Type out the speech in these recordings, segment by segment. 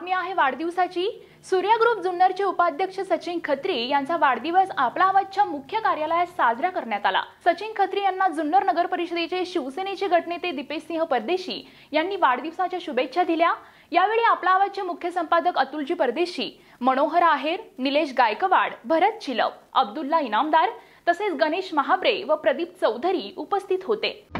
बातमी आहे वाढदिवसाची. सूर्या ग्रुप जुन्नरचे उपाध्यक्ष सचिन खत्री यांचा वाढदिवस आपला आवाजच्या मुख्य कार्यालयात साजरा करण्यात आला. सचिन खत्री यांना जुन्नर नगर परिषदेचे शिवसेनेचे गटनेते दीपेशसिंह परदेशी यांनी वाढदिवसाच्या शुभेच्छा दिल्या. यावेळी आपला आवाजचे मुख्य संपादक अतुलजी परदेशी मनोहर आहेर निलेश गायकवाड भरत चिलव अब्दुल्ला इनामदार तसेच गणेश महाब्रे व प्रदीप चौधरी उपस्थित होते.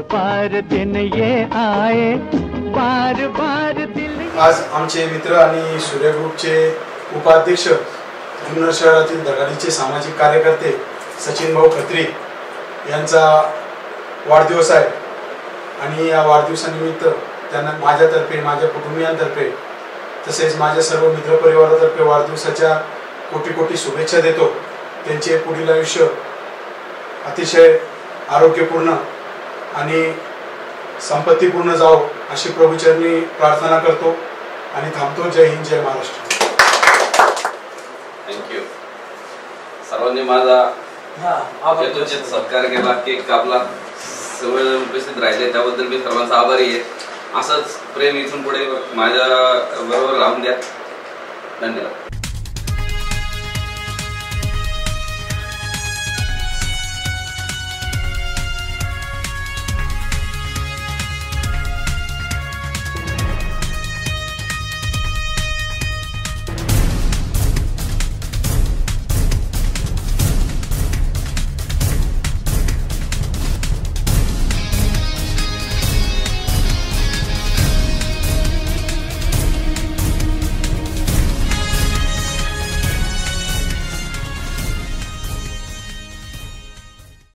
बार दिन ये आए बार बार दिल आज आमचे मित्र आणि सूर्य ग्रुपचे उपाध्यक्ष जुन्नर शहरातील धगाडीचे सामाजिक कार्यकर्ते सचिन भाऊ खत्री यांचा वाढदिवस आहे. आणि या वाढदिवसानिमित्त त्यांना माझ्यातर्फे माझ्या कुटुंबियांतर्फे तसेच माझ्या सर्व मित्रपरिवारातर्फे वाढदिवसाच्या कोटी कोटी शुभेच्छा देतो. त्यांचे पुढील आयुष्य अतिशय आरोग्यपूर्ण आणि संपत्तीपूर्ण जावो अशी प्रभूचरणी प्रार्थना करतो आणि थांबतो. जय हिंद जय महाराष्ट्र. थँक्यू सर्वांनी माझा यथोचित सत्कार केला केक कापला सर्वजण उपस्थित राहिले त्याबद्दल मी सर्वांचा आभारी आहे. असंच प्रेम इथून पुढे माझ्या बरोबर राहून द्या. धन्यवाद.